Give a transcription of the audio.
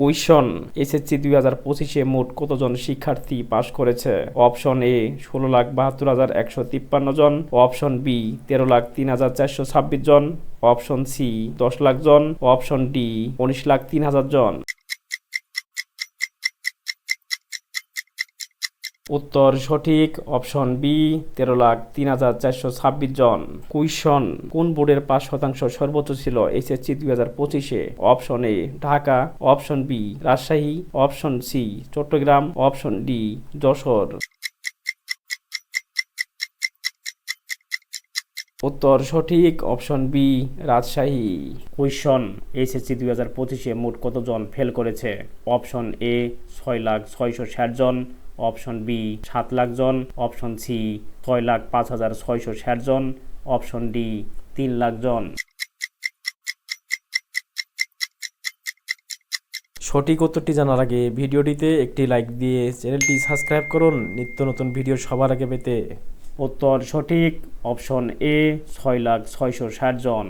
Question, SSC দুই হাজার পঁচিশে মোট কতজন শিক্ষার্থী পাশ করেছে? অপশন এ, ষোলো লাখ বাহাত্তর হাজার একশো তিপ্পান্ন জন। অপশন বি, তেরো লাখ তিন হাজার চারশো ছাব্বিশ জন। অপশন সি, দশ লাখ জন। অপশন ডি, উনিশ লাখ তিন হাজার জন। উত্তর সঠিক, অপশন বি, তেরো লাখ তিন হাজার চারশো ছাব্বিশ জন। কুইশন কোন বোর্ডের পাঁচ শতাংশ সর্বোচ্চ ছিল এসএসসি দুই হাজার পঁচিশে? Option A, Dhaka. Option B, Rajshahi. Option C, Chittagong. Option D, Jessore. উত্তর সঠিক, option B, Rajshahi. Question SSC দুই হাজার পঁচিশে মোট কতজন ফেল করেছে? অপশন এ, ছয় লাখ ছয়শো ষাট জন। অপশন বি সাত লাখ জন। অপশন সি ছয় লাখ পাঁচ হাজার ছয়শো ষাট জন। অপশন ডি তিন লাখ জন। সঠিক উত্তরটি জানার আগে ভিডিওটিতে একটি লাইক দিয়ে চ্যানেলটি সাবস্ক্রাইব করুন। নিত্য নতুন ভিডিও সবার আগে পেতে। উত্তর সঠিক অপশন এ ছয় লাখ ছয়শো ষাট জন।